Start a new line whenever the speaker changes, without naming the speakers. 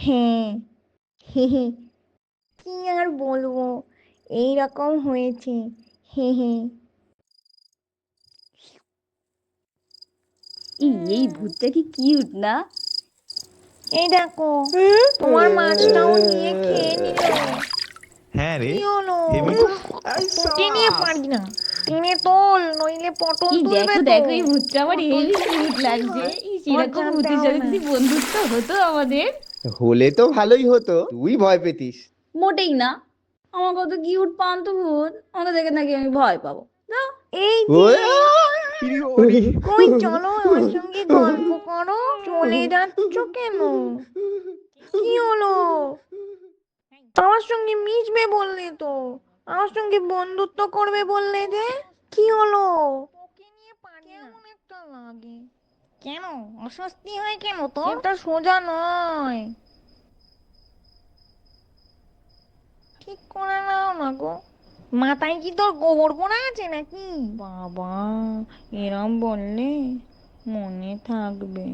হ্যাঁ হে হে। কি আর বলব? এই রকম হয়েছে। হে হে।
এই এই ভূতটা কি কিউট না?
এই দেখো তোমার মাছটাও নিয়ে খেয়ে নিল।
হ্যাঁ রে
কি হলো? উফ, টেনে না। টেনে তোল নইলে পটল তুলবে
দেখো
তো।
দেখো এই ভূতটা আমার হেভি কিউট লাগছে। সেরকম ভূতের সাথে যদি বন্ধুত্ব হতো আমাদের
হলে তো ভালোই হতো। তুই ভয় পেতিস।
মোটেই না। আমার কত কিউট পান্ত ভূত। আমাকে দেখে নাকি আমি ভয় পাবো। না
এই কই চলো আমার সঙ্গে গল্প করো। চলে যাচ্ছ কেন? কি হলো? আমার সঙ্গে মিশবে বললে তো। আমার সঙ্গে বন্ধুত্ব করবে বললে যে? কি হলো? কেমন একটা লাগে। কেন? অস্বস্তি হয় কেন তো এটা সোজা নয়। ঠিক করে নাও না গো। মাথায় কি তোর গোবর পড়া আছে নাকি? বাবা এরম বললে মনে থাকবে।